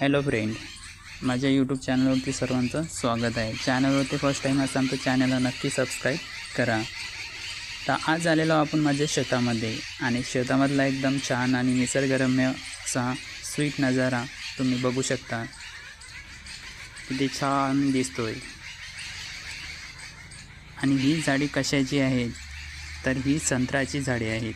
Hello friend माझ्या YouTube चॅनलवरती सर्वांचं स्वागत आहे. चॅनलवरती फर्स्ट टाईम असाल तर चॅनलला नक्की सबस्क्राईब करा. तर आज आलेलो आपण माझ्या शेतामध्ये आणि शेतामधला एकदम छान आणि निसर्गरम्य असा स्वीट नजारा तुम्ही बघू शकता. किती छान दिसतोय. आणि ही झाडी कशाची आहेत तर ही संत्र्याची झाडे आहेत.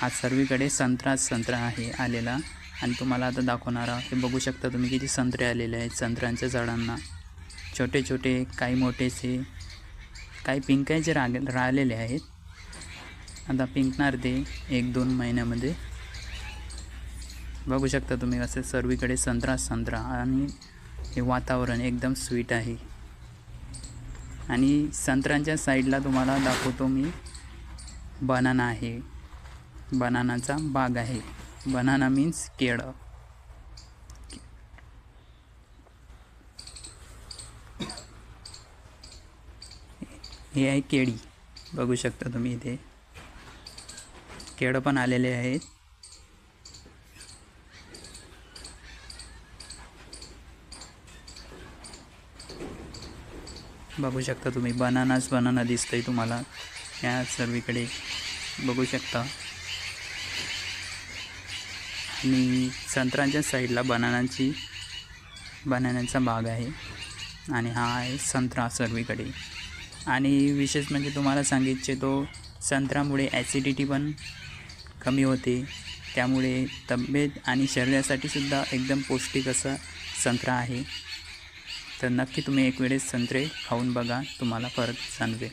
हा सर्वीकडे संत्राच संत्रा आहे आलेला. आणि तुम्हाला आता दाखवणार आहोत. हे बघू शकता तुम्ही किती संत्रे आलेले आहेत संत्र्यांच्या झाडांना. छोटे छोटे काही मोठेसे काही पिंकायचे राग राहिलेले आहेत. आता पिंकणार ते एक दोन महिन्यामध्ये. बघू शकता तुम्ही असे सर्वीकडे संत्रा संत्रा आणि हे वातावरण एकदम स्वीट आहे. आणि संत्र्यांच्या साईडला तुम्हाला दाखवतो मी. बनाना आहे. बनानाचा बाग आहे. बनाना मीन्स केळं. हे आहे केळी. बघू शकता तुम्ही इथे. केळं पण आलेले आहेत. बघू शकता तुम्ही. बनानाच बनाना दिसतंय तुम्हाला. या सर्वीकडे बघू शकता. आणि संत्रांच्या साईडला बनानाची बनानाचा बाग आहे. आणि हा आहे संत्रा सर्वीकडे. आणि विशेष म्हणजे तुम्हाला सांगितचे तो संत्र्यामुळे ॲसिडिटी पण कमी होते. त्यामुळे तब्येत आणि शरीरासाठी सुद्धा एकदम पौष्टिक असा संत्रा आहे. तर नक्की तुम्ही एक वेळेस संत्रे खाऊन बघा तुम्हाला फरक जाणवेल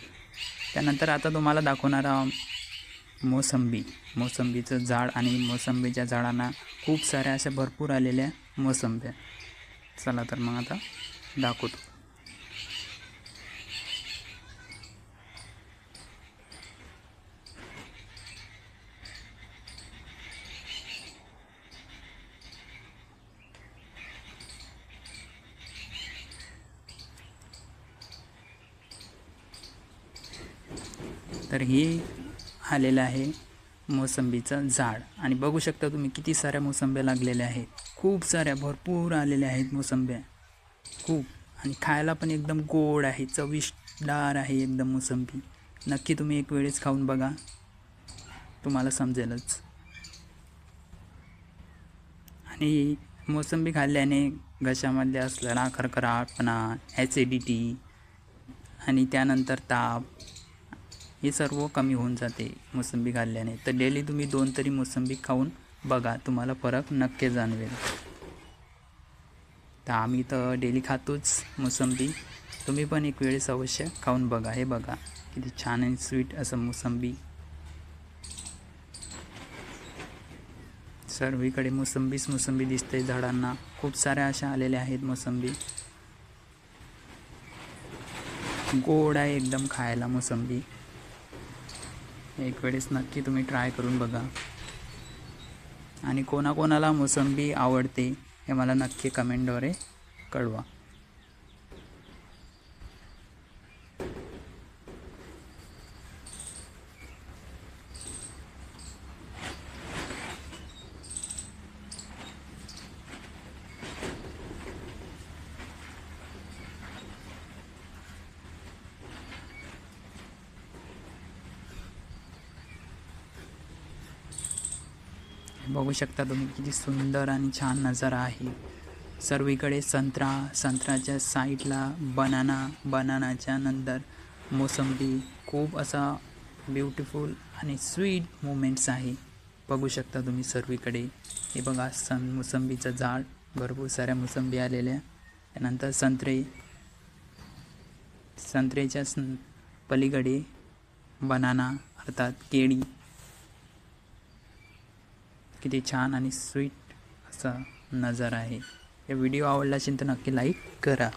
त्यानंतर आता तुम्हाला दाखवणार मोसंबी. मोसंबीचं झाड आणि मोसंबीच्या झाडांना खूप साऱ्या अशा भरपूर आलेल्या मोसंब्या चला तर मग आता दाखवतो. तर ही आलेलं आहे मोसंबीचं झाड. आणि बघू शकता तुम्ही किती साऱ्या मोसंब्या लागलेल्या आहेत. खूप साऱ्या भरपूर आलेल्या आहेत मोसंब्या. खूप. आणि खायला पण एकदम गोड आहे चविष्टदार आहे एकदम मोसंबी. नक्की तुम्ही एक वेळेस खाऊन बघा. तुम्हाला समजेलच. आणि मोसंबी खाल्ल्याने घशामध्ये असलेला खरखराटपणा ॲसिडिटी आणि त्यानंतर ताप हे सर्व कमी होऊन जाते मोसंबी घालल्याने तर डेली तुम्ही दोन तरी मोसंबी खाऊन बघा तुम्हाला फरक नक्की जाणवेल. तर आम्ही तर डेली खातोच मोसंबी. तुम्ही पण एक वेळेस अवश्य खाऊन बघा. हे बघा किती छान आणि स्वीट असं मोसंबी. सर्वीकडे मोसंबीच मोसंबी दिसते झाडांना. खूप साऱ्या अशा आलेल्या आहेत मोसंबी. गोड आहे एकदम खायला मोसंबी. एक वेळेस नक्की तुम्ही ट्राय करून बघा. आणि कोणाकोणाला मोसंबी आवडते हे मला नक्की कमेंटद्वारे कळवा. बघू शकता तुम्ही किती सुंदर आणि छान नजारा आहे. सर्वीकडे संत्रा संत्र्याच्या साईडला बनाना बनानाच्या नंतर मोसंबी खूप असा ब्युटिफुल आणि स्वीट मुमेंट्स आहे. बघू शकता तुम्ही सर्वीकडे. हे बघा सन मोसंबीचं झाड भरपूर साऱ्या मोसंबी आलेल्या. त्यानंतर संत्रे. संत्रेच्या सं पलीकडे बनाना अर्थात केळी. किती छान आणि स्वीट असा नजारा आहे. हे व्हिडिओ आवडला असेल तर नक्की लाईक करा.